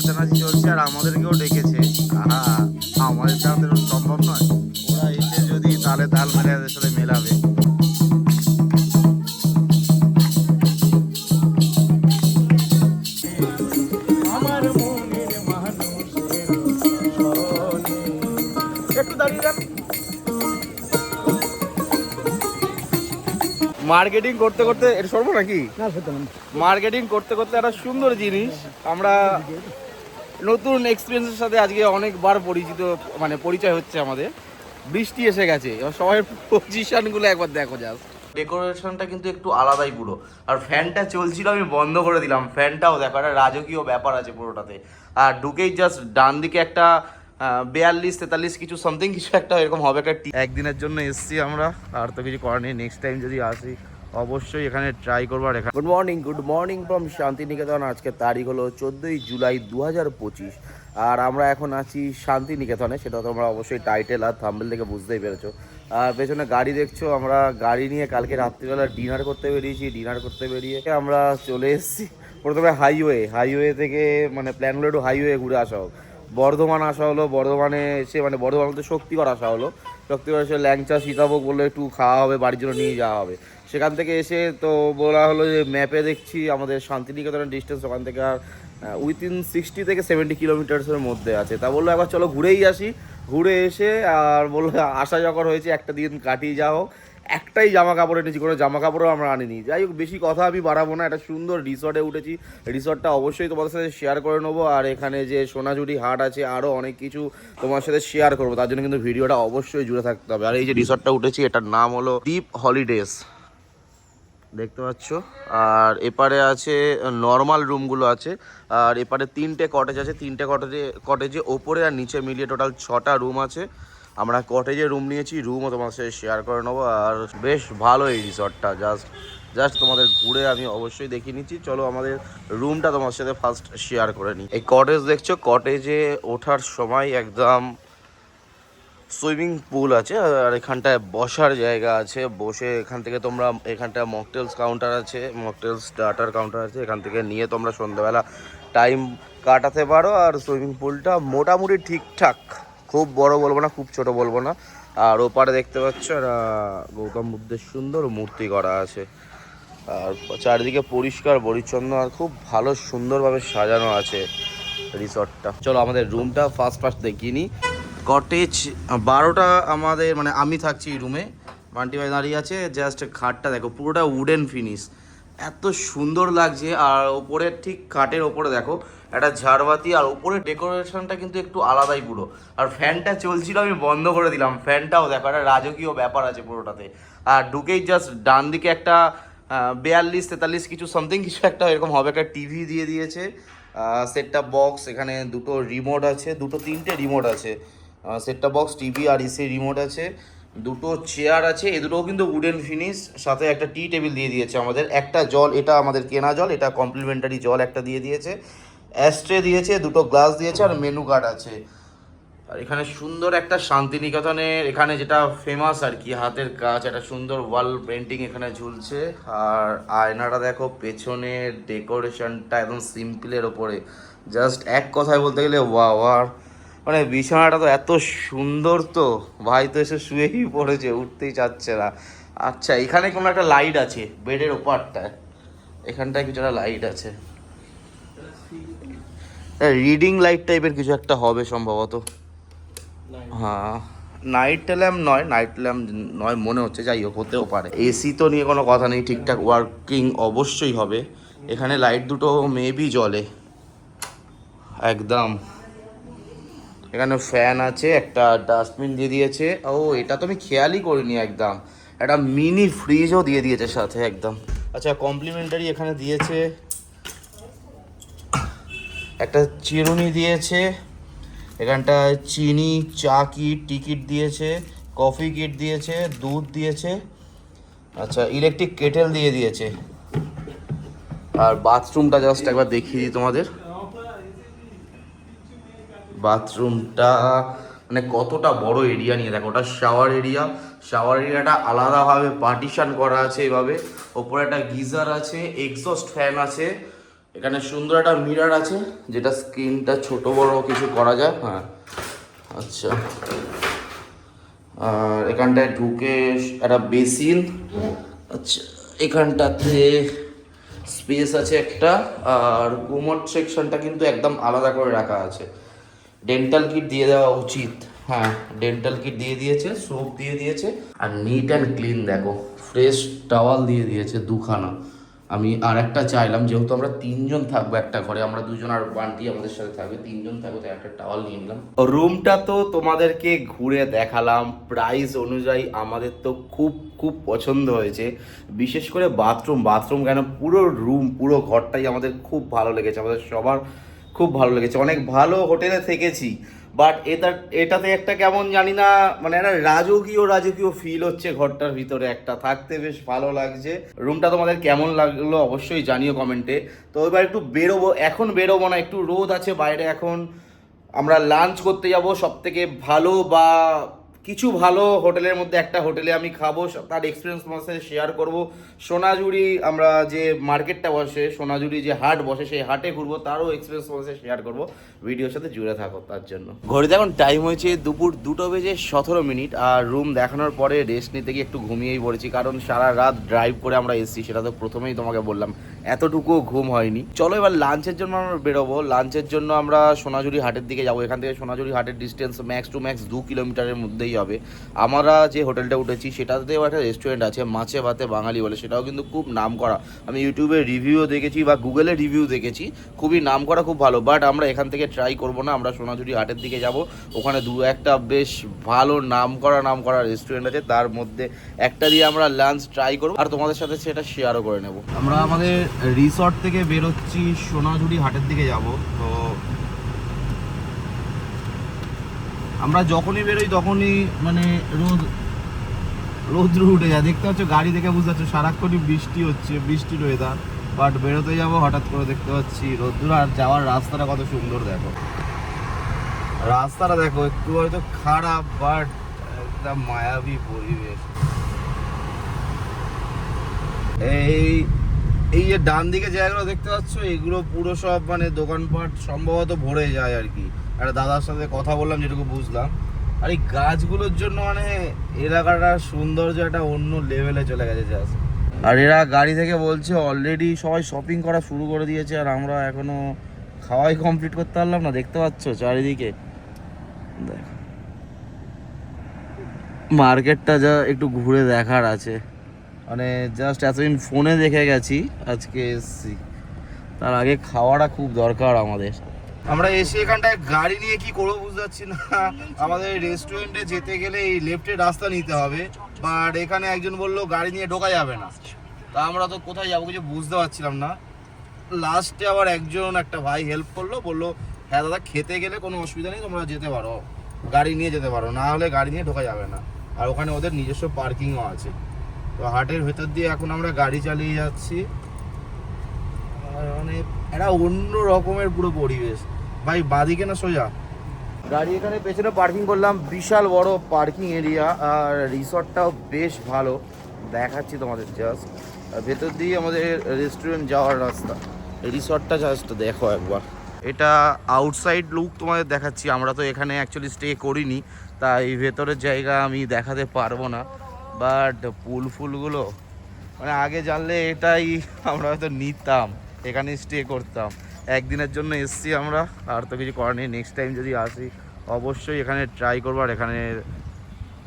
নাচানাচি চলছে আর আমাদেরকেও ডেকেছে। আহা আমাদের তো আমাদের সম্ভব নয়। ওরা এসে যদি তালে তাল মেরে এদের সাথে মেলাবে। মার্কেটিং করতে করতে এটা সরবো নাকি? না সেটা না। মার্কেটিং করতে করতে একটা সুন্দর জিনিস আমরা নতুন এক্সপিরিয়েন্সের সাথে আজকে অনেকবার পরিচিত মানে পরিচয় হচ্ছে আমাদের। বৃষ্টি এসে গেছে, এবার সবাই পজিশনগুলো একবার দেখো জাস্ট ডেকোরেশনটা কিন্তু একটু আলাদাই পুরো। আর ফ্যানটা চলছিল, আমি বন্ধ করে দিলাম। ফ্যানটাও দেখো, একটা রাজকীয় ব্যাপার আছে পুরোটাতে। আর ঢুকেই জাস্ট ডান দিকে একটা বিয়াল্লিশ, তেতাল্লিশ কিছু সামথিং কিছু একটা এরকম হবে। একটা একদিনের জন্য এসছি আমরা, আর তো কিছু করার নেই। নেক্সট টাইম যদি আসি। অবশ্যই এখানে ট্রাই করব আর এখানে good morning good morning from Santiniketan. আজকে তারিখ হলো চোদ্দোই জুলাই দু হাজার পঁচিশ। আর আমরা এখন আছি শান্তিনিকেতনে, সেটা তোমরা অবশ্যই টাইটেল আর থাম্বেল থেকে বুঝতেই পেরেছ। আর পেছনে গাড়ি দেখছ, আমরা গাড়ি নিয়ে কালকে রাত্রিবেলা ডিনার করতে বেরিয়েছি ডিনার করতে বেরিয়ে আমরা চলে এসেছি প্রথমে হাইওয়ে হাইওয়ে থেকে মানে প্ল্যান হলো একটু হাইওয়ে ঘুরে আসা হোক। বর্ধমান আসা হলো, বর্ধমানে এসে মানে বর্ধমান শক্তিগড় আসা হলো। শক্তিগড় এসে ল্যাংচা, সীতাভোগ বললে একটু খাওয়া হবে, বাড়ির জন্য নিয়ে যাওয়া হবে। সেখান থেকে এসে তো বলা হলো যে ম্যাপে দেখছি আমাদের শান্তিনিকেতনের ডিস্টেন্স ওখান থেকে আর উইথিন সিক্সটি থেকে সেভেন্টি কিলোমিটার্সের মধ্যে আছে। তা বলল একবার চলো ঘুরেই আসি। ঘুরে এসে আর বলল আসা যখন হয়েছে একটা দিন কাটিয়ে যাও। একটাই জামা কাপড় এনেছি, কোনো জামা কাপড়ও আমরা আনিনি। যাই হোক, বেশি কথা আমি বাড়াবো না, একটা সুন্দর রিসর্টে উঠেছি। রিসর্টটা অবশ্যই তোমাদের সাথে শেয়ার করে নেব। আর এখানে যে সোনাঝুরি হাট আছে আরও অনেক কিছু তোমার সাথে শেয়ার করব। তার জন্য কিন্তু ভিডিওটা অবশ্যই জুড়ে থাকতে হবে। আর এই যে রিসর্টটা উঠেছি, এটার নাম হলো ডিপ হলিডেজ দেখতে পাচ্ছ। আর এপারে আছে নর্মাল রুমগুলো আছে। আর এপারে তিনটে কটেজ আছে। তিনটে কটেজে কটেজে ওপরে আর নিচে মিলিয়ে টোটাল ছটা রুম আছে। আমরা কটেজে রুম নিয়েছি। রুমও তোমার সাথে শেয়ার করে নেব। আর বেশ ভালো এই রিসর্টটা জাস্ট জাস্ট তোমাদের ঘুরে আমি অবশ্যই দেখিয়ে নিচ্ছি। চলো আমাদের রুমটা তোমার সাথে ফার্স্ট শেয়ার করে নিই। এই কটেজ দেখছ? কটেজে ওঠার সময় একদম সুইমিং পুল আছে, আর এখানটায় বসার জায়গা আছে। বসে এখান থেকে তোমরা, এখানটায় মকটেলস কাউন্টার আছে মকটেলস ডাটার কাউন্টার আছে। এখান থেকে নিয়ে তোমরা সন্ধ্যাবেলা টাইম কাটাতে পারো, আর সুইমিং পুলটা মোটামুটি ঠিকঠাক। খুব বড় বলব না, খুব ছোট বলব না। আর ওপারে দেখতে পাচ্ছ গৌতম বুদ্ধের সুন্দর মূর্তি করা আছে। আর চারিদিকে পরিষ্কার, পরিচ্ছন্ন, আর খুব ভালো সুন্দরভাবে সাজানো আছে রিসর্টটা। চলো আমাদের রুমটা ফার্স্ট ফার্স্ট দেখিয়ে নিই। কটেজ বারোটা আমাদের মানে আমি থাকছি রুমে বান্টি ভাই দাঁড়িয়ে আছে জাস্ট খাটটা দেখো, পুরোটা উডেন ফিনিশ এত সুন্দর লাগছে, আর ওপরে ঠিক খাটের ওপরে দেখো, একটা ঝাড়বাতি, আর ওপরে ডেকোরেশনটা কিন্তু একটু আলাদাই পুরো। আর ফ্যানটা চলছিল, আমি বন্ধ করে দিলাম। ফ্যানটাও দেখো, একটা রাজকীয় ব্যাপার আছে পুরোটাতে। আর ঢুকেই জাস্ট ডান দিকে একটা বিয়াল্লিশ, তেতাল্লিশ কিছু সামথিং কিছু একটা এরকম হবে। একটা টিভি দিয়ে দিয়েছে। সেটটা বক্স এখানে দুটো রিমোট আছে, দুটো তিনটে রিমোট আছে। সেটটা বক্স টিভি আর ইসি রিমোট আছে। দুটো চেয়ার আছে, এ দুটোও কিন্তু উডেন ফিনিশ সাথে একটা টি টেবিল দিয়ে দিয়েছে আমাদের। একটা জল, এটা আমাদের কেনা জল, এটা কমপ্লিমেন্টারি জল একটা দিয়ে দিয়েছে। অ্যাস্ট্রে দিয়েছে, দুটো গ্লাস দিয়েছে, আর মেনু কার্ড আছে। আর এখানে সুন্দর একটা শান্তিনিকেতনের, এখানে যেটা ফেমাস আর কি, হাতের কাজ, একটা সুন্দর ওয়াল পেন্টিং এখানে ঝুলছে। আর আয়নাটা দেখো পেছনের ডেকোরেশনটা একদম সিম্পলের ওপরে। জাস্ট এক কথায় বলতে গেলে ওয়া আর মানে বিছানাটা তো এত সুন্দর তো। ভাই তো এসে শুয়েই পড়েছে উঠতেই চাচ্ছে না। আচ্ছা এখানে কোনো একটা লাইট আছে বেডের ওপারটায়। এখানটায় কিছু একটা লাইট আছে। রিডিং লাইট টাইপের কিছু একটা হবে সম্ভবত। হ্যাঁ নাইট ল্যাম্প নয় নাইট ল্যাম্প নয় মনে হচ্ছে যাই হোক হতেও পারে। এসি তো নিয়ে কোনো কথা নেই ঠিকঠাক ওয়ার্কিং অবশ্যই হবে। এখানে লাইট দুটো মেবি জ্বলে। একদম। এখানে ফ্যান আছে, একটা ডাস্টবিন দিয়ে দিয়েছে। ও, এটা তো আমি খেয়ালই করিনি একদম। একটা মিনি ফ্রিজও দিয়ে দিয়েছে সাথে একদম। আচ্ছা কমপ্লিমেন্টারি এখানে দিয়েছে। একটা চিরুনি দিয়েছে। এখানটায় চিনি, চা কিট টিকিট দিয়েছে কফি কিট দিয়েছে, দুধ দিয়েছে। আচ্ছা ইলেকট্রিক কেটেল দিয়ে দিয়েছে। আর বাথরুমটা জাস্ট একবার দেখিয়ে দিই তোমাদের। বাথরুমটা মানে কতটা বড় এরিয়া নিয়ে দেখো, ওটা শাওয়ার এরিয়া শাওয়ার এরিয়াটা আলাদাভাবে পার্টিশন করা আছে এভাবে। ওপরে একটা গিজার আছে এক্সস্ট ফ্যান আছে। এখানে সুন্দর একটা মিরর আছে, যেটা স্ক্রিনটা ছোট বড় কিছু করা যায়। হ্যাঁ আচ্ছা। আর এখানটায় ঢুকে একটা বেসিন। আচ্ছা এখানটাতে স্পেস আছে একটা, আর কোমোড সেকশনটা কিন্তু একদম আলাদা করে রাখা আছে। ডেন্টাল কিট দিয়ে দেওয়া উচিত। হ্যাঁ। ডেন্টাল কিট দিয়ে দিয়েছে সোপ দিয়ে দিয়েছে আর নিট অ্যান্ড ক্লিন দেখো ফ্রেশ টাওয়াল দিয়ে দিয়েছে দুখানা। আমি আর একটা চাইলাম যেহেতু আমরা তিনজন থাকব একটা ঘরে আমরা দুজন আর বান্টি আমাদের সাথে থাকবে তিনজন থাকব তাই একটা টাওয়াল নিয়ে নিলাম। রুমটা তো তোমাদেরকে ঘুরে দেখালাম প্রাইস অনুযায়ী আমাদের তো খুব খুব পছন্দ হয়েছে। বিশেষ করে বাথরুম বাথরুম কেন পুরো রুম পুরো ঘরটাই আমাদের খুব ভালো লেগেছে আমাদের সবার খুব ভালো লেগেছে। অনেক ভালো হোটেলে থেকেছি। বাট এটা, এটাতে একটা কেমন জানি না মানে একটা রাজকীয় রাজকীয় ফিল হচ্ছে ঘরটার ভিতরে একটা। থাকতে বেশ ভালো লাগছে। রুমটা তোমাদের কেমন লাগল অবশ্যই জানিও কমেন্টে তো এবার একটু বেরোবো, এখন বেরোবো না, একটু রোদ আছে বাইরে এখন। আমরা লাঞ্চ করতে যাব সব থেকে ভালো বা কিছু ভালো হোটেলের মধ্যে একটা হোটেলে আমি খাব তার এক্সপিরিয়েন্স তোমার সাথে শেয়ার করব। সোনাঝুরি আমরা যে মার্কেটটা বসে, সোনাঝুরি যে হাট বসে, সেই হাটে ঘুরবো, তারও এক্সপিরিয়েন্স তোমার সাথে শেয়ার করব। ভিডিওর সাথে জুড়ে থাকো তার জন্য। ঘড়িতে এখন টাইম হয়েছে দুপুর দুটো বেজে সতেরো মিনিট, আর রুম দেখানোর পরে রেস্ট নিতে গিয়ে একটু ঘুমিয়েই পড়েছি, কারণ সারা রাত ড্রাইভ করে আমরা এসেছি, সেটা তো প্রথমেই তোমাকে বললাম। এতটুকুও ঘুম হয়নি। চলো এবার লাঞ্চের জন্য আমরা বেরোবো। লাঞ্চের জন্য আমরা সোনাঝুরি হাটের দিকে যাব। এখান থেকে সোনাঝুরি হাটের ডিস্টেন্স ম্যাক্স টু ম্যাক্স দু কিলোমিটারের মধ্যেই হবে। আমরা যে হোটেলটা উঠেছি, সেটাতেও একটা রেস্টুরেন্ট আছে, মাছে ভাতে বাঙালি বলে। সেটাও কিন্তু খুব নাম করা আমি ইউটিউবে রিভিউ দেখেছি বা গুগলে রিভিউ দেখেছি। খুবই নাম করা খুব ভালো। বাট আমরা এখান থেকে ট্রাই করব না। আমরা সোনাঝুরি হাটের দিকে যাব। ওখানে দু একটা বেশ ভালো নাম করা নাম করা রেস্টুরেন্ট আছে। তার মধ্যে একটা দিয়ে আমরা লাঞ্চ ট্রাই করব। আর তোমাদের সাথে সেটা শেয়ারও করে নেব। আমরা আমাদের রিসর্ট থেকে বেরোচ্ছি, সোনাঝুরি হাটের দিকে যাব। তো আমরা যখনই বেরোই তখনই মানে রোদ রোদ্র উঠে যায়। দেখতে পাচ্ছ, গাড়ি দেখে বুঝতে পারছ, সারাক্ষণই বৃষ্টি হচ্ছে, বৃষ্টির ওয়েদার বাট বেরোতে যাব, হঠাৎ করে দেখতে পাচ্ছি রোদ্র আর যাওয়ার রাস্তাটা কত সুন্দর, দেখো। রাস্তাটা দেখো, একটু হয়তো খারাপ বাট একটা মায়াবী পরিবেশ। এই এই যে ডান দিকে জায়গাগুলো দেখতে পাচ্ছ, এগুলো পুরো সব মানে দোকানপাট সম্ভবত ভরে যায় আর কি। একটা দাদার সাথে কথা বললাম, যেটুকু বুঝলাম। আর এই গাছগুলোর জন্য মানে এলাকাটা সৌন্দর্য একটা অন্য লেভেলে চলে গেছে জাস্ট আর এরা গাড়ি থেকে বলছে অলরেডি সবাই শপিং করা শুরু করে দিয়েছে, আর আমরা এখনও খাওয়াই কমপ্লিট করতে পারলাম না, দেখতে পাচ্ছ চারিদিকে। মার্কেটটা যা একটু ঘুরে দেখার আছে। মানে জাস্ট এতদিন ফোনে দেখে গেছি, আজকে এসছি। তার আগে খাওয়াটা খুব দরকার আমাদের। আমরা এসে এখানটায় গাড়ি নিয়ে কি করব বুঝতে পারছি না। আমাদের রেস্টুরেন্টে যেতে গেলে এই লেফটের রাস্তা নিতে হবে। বাট এখানে একজন বলল, গাড়ি নিয়ে ঢোকা যাবে না। তা আমরা তো কোথায় যাব কিছু বুঝতে পারছিলাম না। লাস্টে আবার একজন একটা ভাই হেল্প করল, বলল হ্যাঁ দাদা, খেতে গেলে কোনো অসুবিধা নেই, তোমরা যেতে পারো। গাড়ি নিয়ে যেতে পারো, না হলে গাড়ি নিয়ে ঢোকা যাবে না। আর ওখানে ওদের নিজস্ব পার্কিংও আছে। তো হাটের ভেতর দিয়ে এখন আমরা গাড়ি চালিয়ে যাচ্ছি। মানে একটা অন্য রকমের পুরো পরিবেশ। ভাই, বাদিকে না সোজা? গাড়ি এখানে পেছনে পার্কিং করলাম, বিশাল বড় পার্কিং এরিয়া আর রিসর্টটাও বেশ ভালো। দেখাচ্ছি তোমাদের জাস্ট ভেতর দিয়ে আমাদের রেস্টুরেন্ট যাওয়ার রাস্তা। রিসর্টটা জাস্ট দেখো একবার। এটা আউটসাইড লুক তোমাদের দেখাচ্ছি। আমরা তো এখানে অ্যাকচুয়ালি স্টে করিনি, তাই ভেতরের জায়গা আমি দেখাতে পারব না। বাট পুল ফুলগুলো মানে আগে জানলে এটাই আমরা হয়তো নিতাম এখানে স্টে করতাম। একদিনের জন্য এসছি আমরা, আর তো কিছু করার নেই। নেক্সট টাইম যদি আসি, অবশ্যই এখানে ট্রাই করব, আর এখানে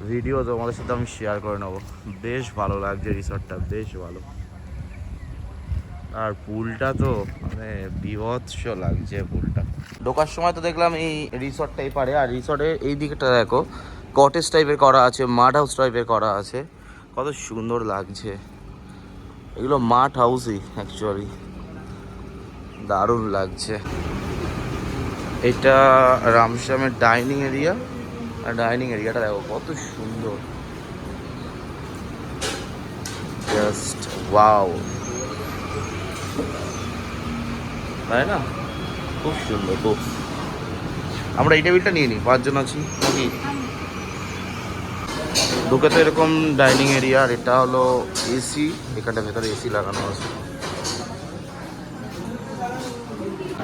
ভিডিও তোমাদের সাথে আমি শেয়ার করে নেব। বেশ ভালো লাগছে রিসর্টটা বেশ ভালো। আর পুলটা তো মানে বিভৎস লাগছে পুলটা। ঢোকার সময় তো দেখলাম এই রিসর্টটাই পারে, আর রিসর্টের এই দিকটা দেখো কটেজ টাইপের করা আছে মাড হাউস টাইপের করা আছে। কত সুন্দর লাগছে। এগুলো মাঠ হাউসই অ্যাকচুয়ালি দারুণ লাগছে। এটা রামশ্যামের ডাইনিং এরিয়া। আর ডাইনিং এরিয়াটা দেখো কত সুন্দর। Just wow. তাই না? খুব সুন্দর খুব। আমরা এই টেবিলটা নিয়ে নিই পাঁচজন আছি। নাকি ঢুকে তো এরকম ডাইনিং এরিয়া আর এটা হলো এসি। এখানটা ভেতরে এসি লাগানো আছে।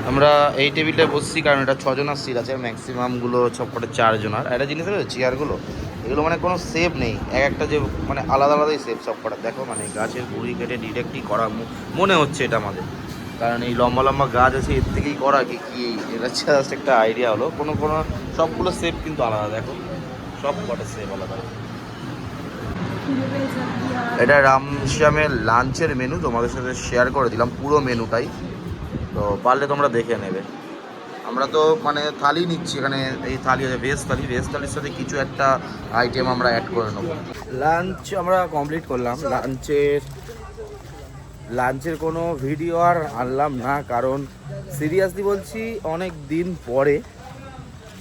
আমরা এই টেবিলটা বসছি কারণ এটা ছজনের সিট আছে ম্যাক্সিমামগুলো সবকটা চারজনার একটা জিনিস আছে চেয়ারগুলো এগুলো মানে কোনো সেপ নেই। এক একটা যে মানে আলাদা আলাদাই সেপ সবকটা। দেখো মানে গাছের গুড়ি কেটে ডিরেক্টলি করা মনে হচ্ছে এটা আমাদের। কারণ এই লম্বা লম্বা গাছ আছে, এর থেকেই করা কি কি এটা জাস্ট একটা আইডিয়া হলো। কোনো কোনো, সবগুলো সেপ কিন্তু আলাদা, দেখো। সব কটা সেপ আলাদা। এটা রামশ্যামের লাঞ্চের মেনু তোমাদের সাথে শেয়ার করে দিলাম, পুরো মেনুটাই তো পারলে তোমরা দেখে নেবে। আমরা তো মানে থালি নিচ্ছি, এখানে এই থালি আছে ভেজ থালি। ভেজ থালির সাথে কিছু একটা আইটেম আমরা অ্যাড করে নেব। লাঞ্চ আমরা কমপ্লিট করলাম। লাঞ্চের লাঞ্চের কোনো ভিডিও আর আনলাম না, কারণ সিরিয়াসলি বলছি, অনেক দিন পরে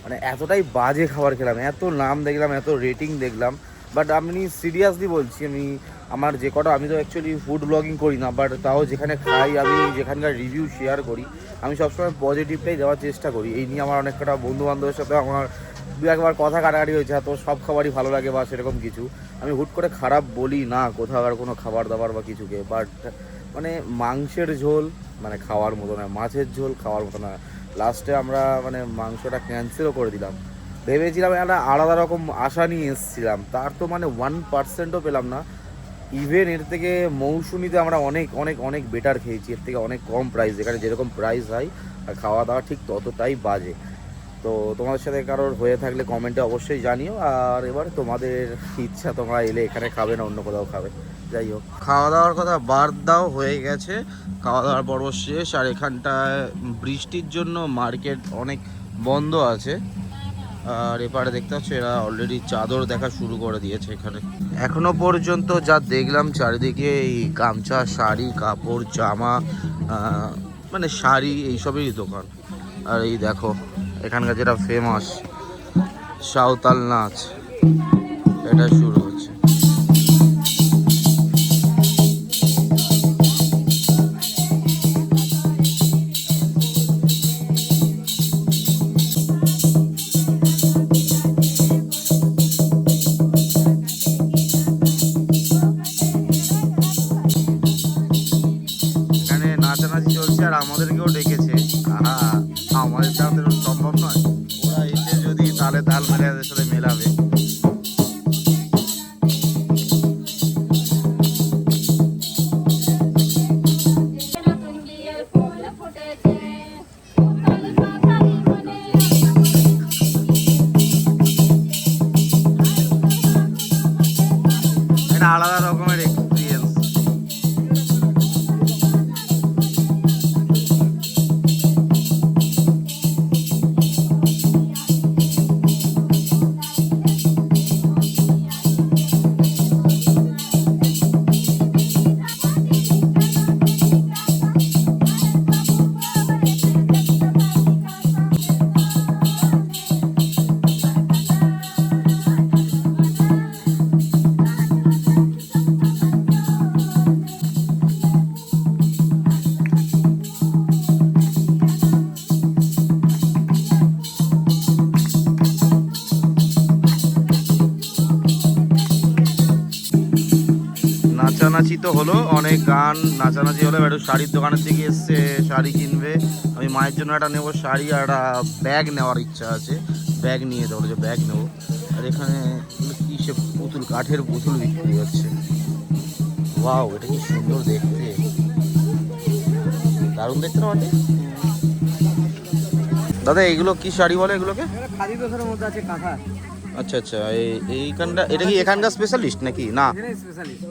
মানে এতটাই বাজে খাবার খেলাম, এত নাম দেখলাম, এত রেটিং দেখলাম বাট আমি সিরিয়াসলি বলছি, আমি আমার যে কটা, আমি তো অ্যাকচুয়ালি ফুড ব্লগিং করি না বাট তাও যেখানে খাই, আমি যেখানকার রিভিউ শেয়ার করি, আমি সবসময় পজিটিভটাই দেওয়ার চেষ্টা করি। এই নিয়ে আমার অনেক কটা বন্ধু বান্ধবের সাথে আমার দু একবার কথা কাটাকাটি হয়েছে তো সব খাবারই ভালো লাগে বা সেরকম কিছু। আমি হুট করে খারাপ বলি না কোথাকার কোনো খাবার দাবার বা কিছুকে বাট মানে মাংসের ঝোল মানে খাওয়ার মতো না মাছের ঝোল খাওয়ার মতো না লাস্টে আমরা মানে মাংসটা ক্যান্সেলও করে দিলাম। ভেবেছিলাম একটা আলাদা রকম আশা নিয়ে এসেছিলাম, তার তো মানে ওয়ান পার্সেন্টও পেলাম না। ইভেন এর থেকে মৌসুমিতে আমরা অনেক অনেক অনেক বেটার খেয়েছি। এর থেকে অনেক কম প্রাইস এখানে যেরকম প্রাইস হয় আর খাওয়া দাওয়া ঠিক ততটাই বাজে। তো তোমাদের সাথে কারোর হয়ে থাকলে কমেন্টে অবশ্যই জানিও। আর এবার তোমাদের ইচ্ছা, তোমরা এলে এখানে খাবে না, অন্য কোথাও খাবে। যাই হোক। খাওয়া দাওয়ার কথা বাদ দাও, হয়ে গেছে। খাওয়া দাওয়ার পর্ব শেষ। আর এখানটায় বৃষ্টির জন্য মার্কেট অনেক বন্ধ আছে। আর এপারে দেখতে পাচ্ছ এরা অলরেডি চাদর দেখা শুরু করে দিয়েছে এখানে। এখনও পর্যন্ত যা দেখলাম, চারিদিকে এই গামছা, শাড়ি, কাপড়, জামা মানে শাড়ি এইসবেরই দোকান। আর এই দেখো, এখানকার যেটা ফেমাস সাঁওতাল নাচ। এটা হলো অনেক গান নাচানাচি হলো একটু শাড়ির দোকানের দিকে এসছে শাড়ি কিনবে। আমি মায়ের জন্য একটা নেব শাড়ি আর একটা ব্যাগ নেওয়ার ইচ্ছা আছে। ব্যাগ নিয়ে যেতে বলে যে ব্যাগ নেব। আর এখানে কি সে পুতুল কাঠের পুতুল বিক্রি হচ্ছে। ওয়াও এটা কি সুন্দর দেখতে। দারুণ দেখতে না? দাদা এইগুলো কি শাড়ি বলে এগুলোকে? খাদি দোষের মধ্যে আছে কাঁথা। আচ্ছা আচ্ছা এই এইখানটা এটা কি এখানকার স্পেশালিস্ট নাকি? না। স্পেশালিস্ট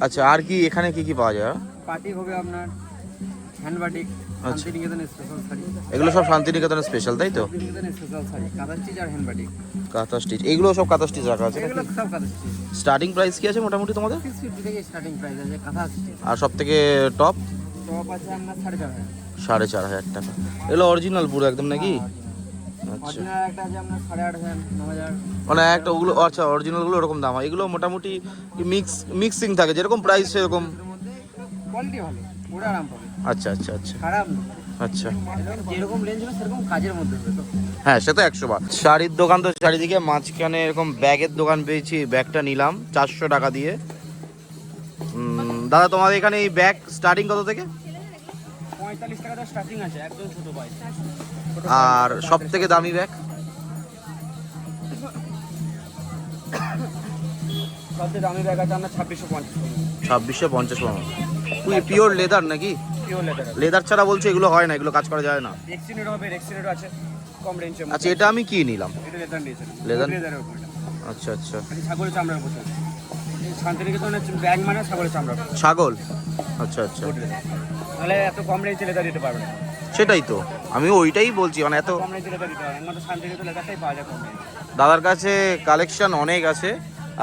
আচ্ছা আর কি এখানে কি কি পাওয়া যায়? পার্টি হবে আপনার হ্যান্ড বাটিক আচ্ছা। স্পেশাল শাড়ি। এগুলো সব শান্তিনিকেতনের স্পেশাল তাই তো? শান্তিনিকেতনের স্পেশাল শাড়ি কাঁথা স্টিচ আর হ্যান্ড কাঁথা স্টিচ এইগুলো সব কাঁথা স্টিচ রাখা আছে এগুলো সব কাঁথা স্টিচ স্টার্টিং প্রাইস কি আছে মোটামুটি তোমাদের? সিক্স ফিফটি থেকে স্টার্টিং প্রাইস আছে কাঁথা স্টিচ আর সব থেকে টপ টপ আছে আপনার সাড়ে চার হাজার। সাড়ে চার হাজার টাকা। এগুলো অরিজিনাল পুরো একদম নাকি? মানে একটা ওগুলো আচ্ছা অরিজিনালগুলো এরকম দাম হয়। এগুলো মোটামুটি মিক্স মিক্সিং থাকে যেরকম প্রাইস সেরকম। কোয়ালিটি ভালো ওটা আরাম পাবে। আচ্ছা আচ্ছা আচ্ছা। খারাপ আচ্ছা। যেরকম রেঞ্জ হবে সেরকম কাজের মধ্যে হ্যাঁ সে তো একশো বার। শাড়ির দোকান তো চারিদিকে মাঝখানে এরকম ব্যাগের দোকান পেয়েছি ব্যাগটা নিলাম চারশো টাকা দিয়ে। দাদা তোমাদের এখানে এই ব্যাগ স্টার্টিং কত থেকে? পঁয়তাল্লিশ পঁয়তাল্লিশ টাকা স্টার্টিং আছে একদম ছোট বাইক আর সব থেকে দামি ব্যাগ সবচেয়ে দামি ব্যাগ আছে আপনার ছাব্বিশশো পঞ্চাশ ছাব্বিশশো পঞ্চাশ পিওর লেদার নাকি? লেদার ছাড়া বলছে এগুলো হয় না এগুলো কাজ করা যায় না। হবে আছে কম আচ্ছা এটা আমি কি নিলাম। এটা লেদার? লেদারের উপর। আচ্ছা আচ্ছা। এটা ছাগলের চামড়ার উপর। শান্তিনিকেতনের ব্যাগ মানে ছাগলের চামড়া। ছাগল? আচ্ছা আচ্ছা। নাহলে এত কম রেঞ্জে লেদার দিতে পারবে না। সেটাই তো। আমি ওইটাই বলছি মানে এত দাদার কাছে কালেকশন অনেক আছে,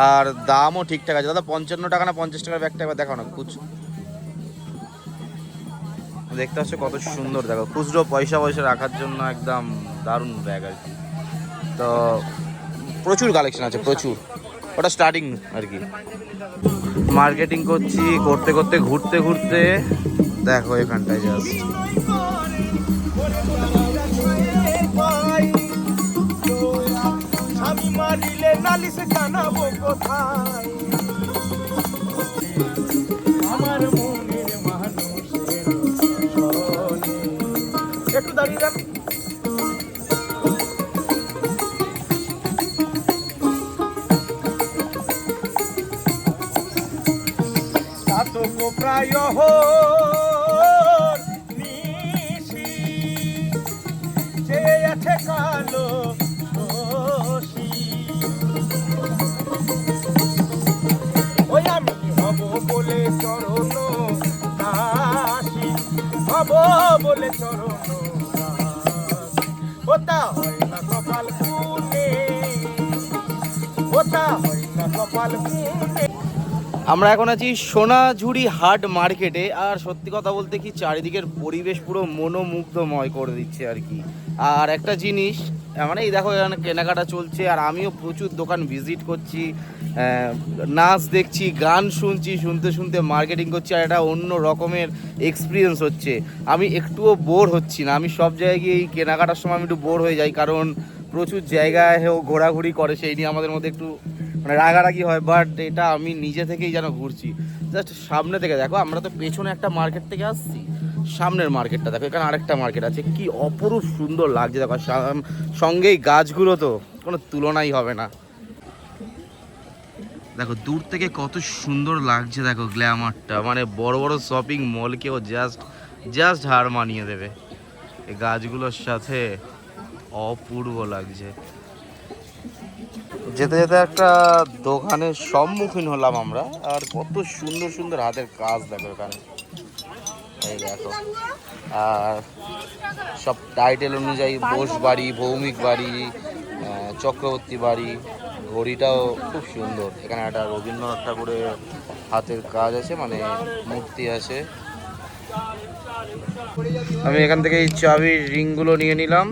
আর দামও ঠিকঠাক আছে। দাদা, পঞ্চান্ন টাকা না পঞ্চাশ টাকার ব্যাগটা একবার দেখাও না কুচ দেখতে পাচ্ছ কত সুন্দর, দেখো, খুচরো পয়সা পয়সা রাখার জন্য একদম দারুণ ব্যাগ আর কি। তো প্রচুর কালেকশন আছে, প্রচুর। ওটা স্টার্টিং আর কি। মার্কেটিং করছি, করতে করতে, ঘুরতে ঘুরতে, দেখো এখানটায় জাস্ট আমি মারিলে নালিশ জানাব কোথায় আমার মনের মানুষের একটু দাঁড়িয়ে যান প্রায় হব বলে চরণ। ওটা হয় না কপাল পুনে ওটা হয় না কপাল আমরা এখন আছি সোনাঝুরি হাট মার্কেটে, আর সত্যি কথা বলতে কি চারিদিকের পরিবেশ পুরো মনোমুগ্ধময় করে দিচ্ছে আর কি। আর একটা জিনিস মানে এই দেখো এখানে কেনাকাটা চলছে, আর আমিও প্রচুর দোকান ভিজিট করছি নাচ দেখছি, গান শুনছি, শুনতে শুনতে মার্কেটিং করছি, আর এটা অন্য রকমের এক্সপিরিয়েন্স হচ্ছে। আমি একটুও বোর হচ্ছি না, আমি সব জায়গায় গিয়ে এই কেনাকাটার সময় আমি একটু বোর হয়ে যাই, কারণ প্রচুর জায়গায় ঘোরাঘুরি করে, সেই নিয়ে আমাদের মধ্যে একটু মানে রাগারাগি হয় বাট এটা আমি নিজে থেকেই যেন ঘুরছি। জাস্ট সামনে থেকে দেখো, আমরা তো পেছনে একটা মার্কেট থেকে আসছি। সামনের মার্কেটটা দেখো, এখানে আরেকটা মার্কেট আছে। কি অপরূপ সুন্দর লাগছে, দেখো, সাম- সঙ্গেই গাছগুলো তো, কোনো তুলনাই হবে না। দেখো, দূর থেকে কত সুন্দর লাগছে, দেখো গ্ল্যামারটা মানে বড় বড় শপিং মলকেও জাস্ট জাস্ট হার মানিয়ে দেবে। এই গাছগুলোর সাথে অপূর্ব লাগছে। যেতে যেতে একটা দোকানের সম্মুখীন হলাম আমরা, আর কত সুন্দর সুন্দর হাতের কাজ দেখো এখানে। এই দেখো। আর সব টাইটেল অনুযায়ী বোস বাড়ি, ভৌমিক বাড়ি চক্রবর্তী বাড়ি, ঘড়িটাও খুব সুন্দর। এখানে একটা রবীন্দ্রনাথ ঠাকুরের হাতের কাজ আছে মানে মূর্তি আছে। আমি এখান থেকে এই চাবির রিংগুলো নিয়ে নিলাম,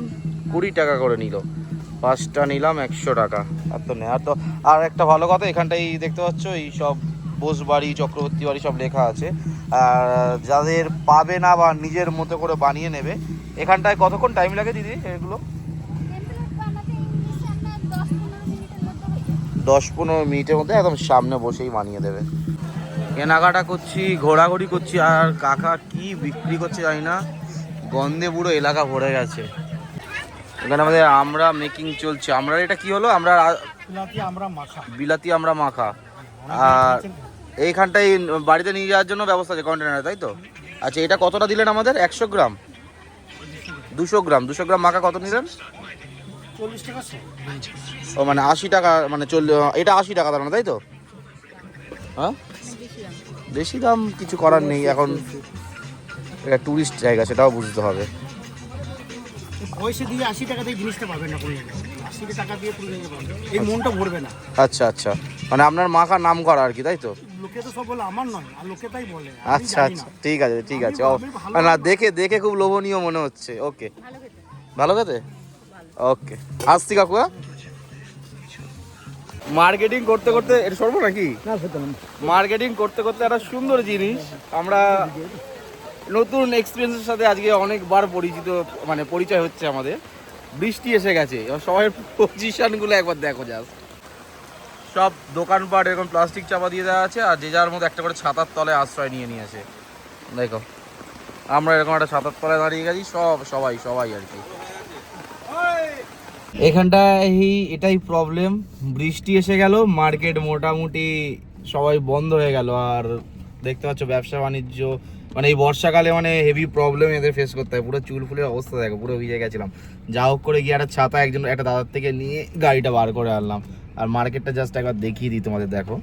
কুড়ি টাকা করে নিল। পাঁচটা নিলাম একশো টাকা। আর তো নেই আর তো আর একটা ভালো কথা এখানটাই দেখতে পাচ্ছ এই সব বোস বাড়ি চক্রবর্তী বাড়ি সব লেখা আছে। আর যাদের পাবে না বা নিজের মতো করে বানিয়ে নেবে এখানটায় কতক্ষণ টাইম লাগে দিদি এগুলো? দশ পনেরো মিনিটের মধ্যে একদম সামনে বসেই বানিয়ে দেবে। কেনাকাটা করছি ঘোরাঘুরি করছি আর কাকা কি বিক্রি করছে জানি না গন্ধে পুরো এলাকা ভরে গেছে। এখানে আমাদের আমরা মেকিং চলছে। আমরা এটা কি হলো? আমরা বিলাতি আমরা মাখা। বিলাতি আমরা মাখা। আর এইখানটাই বাড়িতে নিয়ে যাওয়ার জন্য ব্যবস্থা আছে কন্টেনারে তাই তো? আচ্ছা এটা কতটা দিলেন আমাদের? একশো গ্রাম। দুশো গ্রাম। দুশো গ্রাম মাখা কত নিলেন। ও মানে আশি টাকা মানে চল্লিশ এটা আশি টাকা দাম তাই তো? হ্যাঁ? বেশি দাম কিছু করার নেই এখন এটা টুরিস্ট জায়গা সেটাও বুঝতে হবে। পয়সা দিয়ে আশি টাকা দিয়ে জিনিসটা পাবেন না কোনো জায়গায়। আশি টাকা দিয়ে পুরো জায়গায় পাবেন এই মনটা ভরবে না। আচ্ছা আচ্ছা। মানে আপনার মাখা নাম করা আর কি তাই তো? লোকে তো সব বলে আমার নয় আর লোকে তাই বলে আচ্ছা আচ্ছা। ঠিক আছে ঠিক আছে। ও না দেখে দেখে খুব লোভনীয় মনে হচ্ছে। ওকে। ভালো খেতে। ওকে। আসছি কাকু মার্কেটিং করতে করতে এটা সরবো নাকি? মার্কেটিং করতে করতে একটা সুন্দর জিনিস আমরা নতুন এক্সপিরিয়েন্সের সাথে আজকে অনেকবার পরিচিত মানে পরিচয় হচ্ছে আমাদের। বৃষ্টি এসে গেছে সবাই পজিশনগুলো একবার দেখো জাস্ট সব দোকানপাট এরকম প্লাস্টিক চাপা দিয়ে দেওয়া আছে, আর যে যার মধ্যে একটা করে ছাতার তলে আশ্রয় নিয়ে নিয়েছে। দেখো, আমরা এরকম একটা সাতার তলায় দাঁড়িয়ে গেছি, সব, সবাই সবাই আর কি। এখানটায় এটাই প্রবলেম বৃষ্টি এসে গেল মার্কেট মোটামুটি সবাই বন্ধ হয়ে গেল, আর দেখতে পাচ্ছ ব্যবসা বাণিজ্য মানে এই বর্ষাকালে মানে হেভি প্রবলেম এদের ফেস করতে হয়। পুরো চুল ফুলের অবস্থা দেখো, পুরো ভিজে গেছিলাম। যা হোক করে গিয়ে একটা ছাতা একজন, একটা দাদার থেকে নিয়ে গাড়িটা বার করে আনলাম। আর মার্কেটটা জাস্ট একবার দেখিয়ে দিই তোমাদের, দেখো।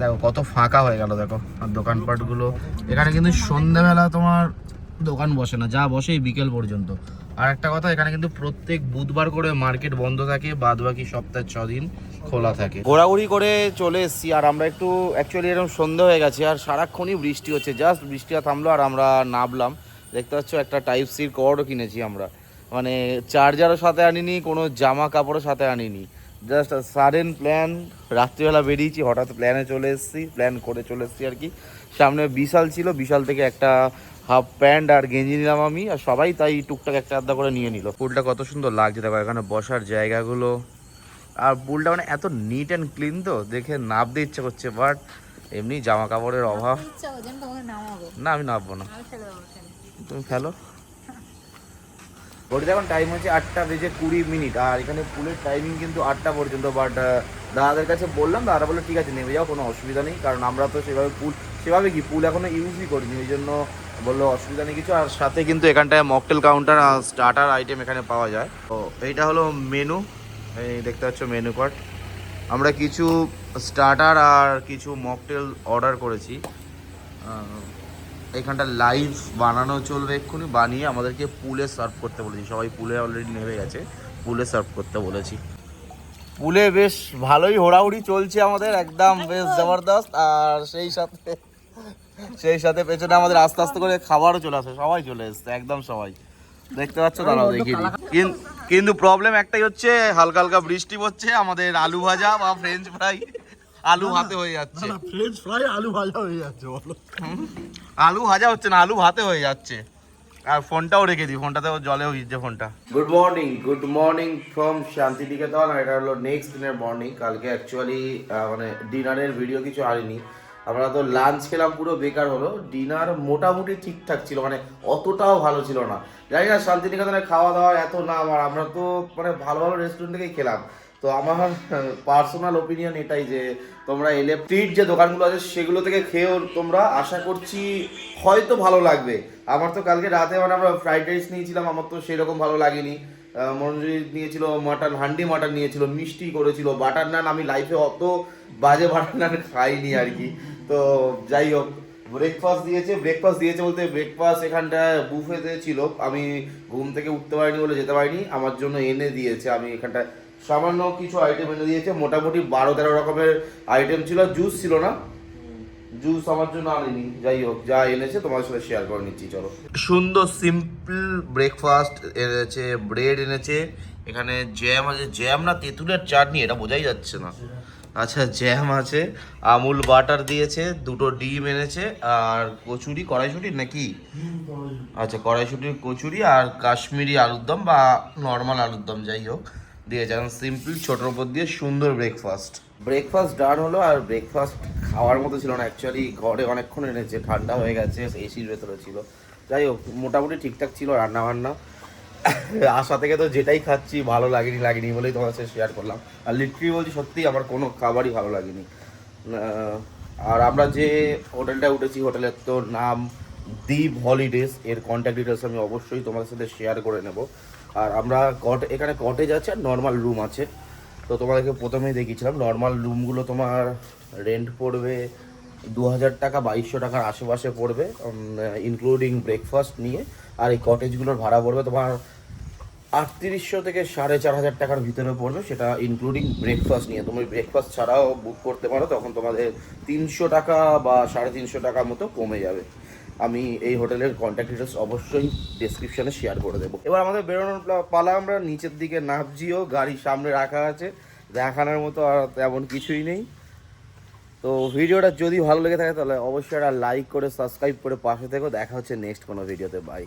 দেখো, কত ফাঁকা হয়ে গেল, দেখো। আর দোকানপাটগুলো, এখানে কিন্তু সন্ধ্যাবেলা তোমার দোকান বসে না, যা বসে বিকেল পর্যন্ত। আর একটা কথা, এখানে কিন্তু প্রত্যেক বুধবার করে মার্কেট বন্ধ থাকে বাদ বাকি সপ্তাহে ছ দিন খোলা থাকে। ঘোরাঘুরি করে চলে এসেছি, আর আমরা একটু অ্যাকচুয়ালি এরকম সন্ধে হয়ে গেছে, আর সারাক্ষণই বৃষ্টি হচ্ছে। জাস্ট বৃষ্টিটা থামলো, আর আমরা নামলাম। দেখতে পাচ্ছ, একটা টাইপ সির কর্ডও কিনেছি আমরা। মানে চার্জারও সাথে আনিনি, কোনো জামা কাপড়ও সাথে আনিনি। জাস্ট সাডেন প্ল্যান রাত্রিবেলা বেরিয়েছি, হঠাৎ প্ল্যানে চলে এসেছি প্ল্যান করে চলে এসেছি আর কি। সামনে বিশাল ছিল, বিশাল থেকে একটা হাফ প্যান্ট আর গেঞ্জি নিলাম আমি, আর সবাই তাই টুকটাক একটা আধা করে নিয়ে নিল। ফুলটা কত সুন্দর লাগছে, দেখো এখানে বসার জায়গাগুলো। আর পুলটা মানে এত নিট অ্যান্ড ক্লিন তো দেখে নামতে ইচ্ছে করছে বাট এমনি জামা কাপড়ের অভাব। না আমি নামবো। না। তুমি ফেলো। ঘড়িতে এখন টাইম হচ্ছে আটটা বেজে কুড়ি মিনিট আর এখানে পুলের টাইমিং কিন্তু আটটা পর্যন্ত বাট দাদাদের কাছে বললাম দাদা বলল ঠিক আছে নেমে যাও কোনো অসুবিধা নেই কারণ আমরা তো সেভাবে পুল সেভাবে কি পুল এখনও ইউজই করিনি ওই জন্য বলল অসুবিধা নেই কিছু। আর সাথে কিন্তু এখানটায় মকটেল কাউন্টার আর স্টার্টার আইটেম এখানে পাওয়া যায়। তো এইটা হলো মেনু এই দেখতে পাচ্ছ মেনু কার্ড আমরা কিছু স্টার্টার আর কিছু মকটেল অর্ডার করেছি। এখানটা লাইভ বানানো চলবে এক্ষুনি। বানিয়ে আমাদেরকে পুলে সার্ভ করতে বলেছি। সবাই পুলে অলরেডি নেমে গেছে। পুলে সার্ভ করতে বলেছি। পুলে বেশ ভালোই হোড়াহুড়ি চলছে আমাদের। একদম বেশ জবরদস্ত। আর সেই সাথে সেই সাথে পেছনে আমাদের আস্তে আস্তে করে খাবারও চলে আসে। সবাই চলে এসছে। একদম সবাই। দেখতে পাচ্ছ দাঁড়াও দেখিয়ে দিই। কিন- কিন্তু প্রবলেম একটাই হচ্ছে হালকা হালকা বৃষ্টি পড়ছে আমাদের আলু ভাজা বা ফ্রেঞ্চ ফ্রাই আলু হাতে হয়ে যাচ্ছে। ফ্রেঞ্চ ফ্রাই আলু ভাজা হয়ে যাচ্ছে বলো। আলু ভাজা হচ্ছে না আলু ভাতে হয়ে যাচ্ছে। আর ফোনটাও রেখে দিই ফোনটাতেও জলেও ভিজছে ফোনটা। Good morning good morning from Santiniketan আর এটা হলো নেক্সট দিনের মর্নিং কালকে অ্যাকচুয়ালি মানে ডিনারের ভিডিও কিছু আনিনি আমরা তো লাঞ্চ খেলাম পুরো বেকার হলো। ডিনার মোটামুটি ঠিকঠাক ছিল মানে অতটাও ভালো ছিল না। জানি না শান্তিনিকেতনে খাওয়া দাওয়া এত না আমার আমরা তো মানে ভালো ভালো রেস্টুরেন্ট থেকেই খেলাম। তো আমার পার্সোনাল ওপিনিয়ন এটাই যে, তোমরা এলে স্ট্রিট যে দোকানগুলো আছে, সেগুলো থেকে খেয়েও তোমরা আশা করছি হয়তো ভালো লাগবে। আমার তো কালকে রাতে মানে আমরা ফ্রাইড রাইস নিয়েছিলাম, আমার তো সেরকম ভালো লাগেনি। মনোজিৎ নিয়েছিল মাটন, হান্ডি মাটন নিয়েছিল, মিষ্টি করেছিল বাটার নান আমি লাইফে অত বাজে বাটার নান খাইনি আর কি। তো যাই হোক ব্রেকফাস্ট দিয়েছে ব্রেকফাস্ট দিয়েছে বলতে ব্রেকফাস্ট এখানটায় বুফেতে ছিল। আমি ঘুম থেকে উঠতে পারিনি বলে যেতে পারিনি, আমার জন্য এনে দিয়েছে। আমি এখানটায় সামান্য কিছু আইটেম এনে দিয়েছে, মোটামুটি বারো তেরো রকমের আইটেম ছিল জুস ছিল না। জুস আমার জন্য আনিনি, যাই হোক, যা এনেছে তোমার সাথে শেয়ার করে নিচ্ছি, চলো। সুন্দর সিম্পল ব্রেকফাস্ট এনেছে ব্রেড এনেছে, এখানে জ্যাম আছে জ্যাম না, তেঁতুলের চাটনি, এটা বোঝাই যাচ্ছে না। আচ্ছা জ্যাম আছে আমুল বাটার দিয়েছে দুটো ডিম এনেছে আর কচুরি কড়াইশুটি নাকি? আচ্ছা কড়াইশুটির কচুরি আর কাশ্মীরি আলুর দম বা নর্মাল আলুর দম যাই হোক দিয়েছে এখন সিম্পল ছোটোর উপর দিয়ে সুন্দর ব্রেকফাস্ট ব্রেকফাস্ট ডান হলো আর ব্রেকফাস্ট খাওয়ার মতো ছিল না। অ্যাকচুয়ালি ঘরে অনেকক্ষণ এনেছে ঠান্ডা হয়ে গেছে এসির ভেতরে ছিল। যাই হোক মোটামুটি ঠিকঠাক ছিল রান্না বান্না আশা থেকে তো যেটাই খাচ্ছি, ভালো লাগেনি লাগেনি বলেই তোমার সাথে শেয়ার করলাম। আর লিটারি বলছি, সত্যি আমার কোনো খাবারই ভালো লাগেনি। আর আমরা যে হোটেলটা উঠেছি হোটেলের তো নাম দ্বীপ হলিডেজ এর কন্ট্যাক্ট ডিটেলস আমি অবশ্যই তোমাদের সাথে শেয়ার করে নেব। আর আমরা কট এখানে কটেজ আছে আর নর্মাল রুম আছে। তো তোমাদেরকে প্রথমেই দেখিয়েছিলাম নর্মাল রুমগুলো তোমার রেন্ট পড়বে দু হাজার টাকা, বাইশশো টাকার আশেপাশে পড়বে ইনক্লুডিং ব্রেকফাস্ট নিয়ে। আর এই কটেজগুলোর ভাড়া পড়বে তোমার আটত্রিশশো থেকে সাড়ে চার হাজার টাকার ভিতরে পড়বে, সেটা ইনক্লুডিং ব্রেকফাস্ট নিয়ে। তুমি ব্রেকফাস্ট ছাড়াও বুক করতে পারো, তখন তোমাদের তিনশো টাকা বা সাড়ে তিনশো টাকার মতো কমে যাবে। আমি এই হোটেলের কন্ট্যাক্ট ডিটেলস অবশ্যই ডেসক্রিপশনে শেয়ার করে দেবো। এবার আমাদের বেরোনোর প্লা- আমরা নিচের দিকে নামছিও, গাড়ি সামনে রাখা আছে। দেখানোর মতো আর তেমন কিছুই নেই। তো ভিডিওটা যদি ভালো লেগে থাকে, তাহলে অবশ্যই একটা লাইক করে সাবস্ক্রাইব করে পাশে থেকো। দেখা হচ্ছে নেক্সট কোনো ভিডিওতে বাই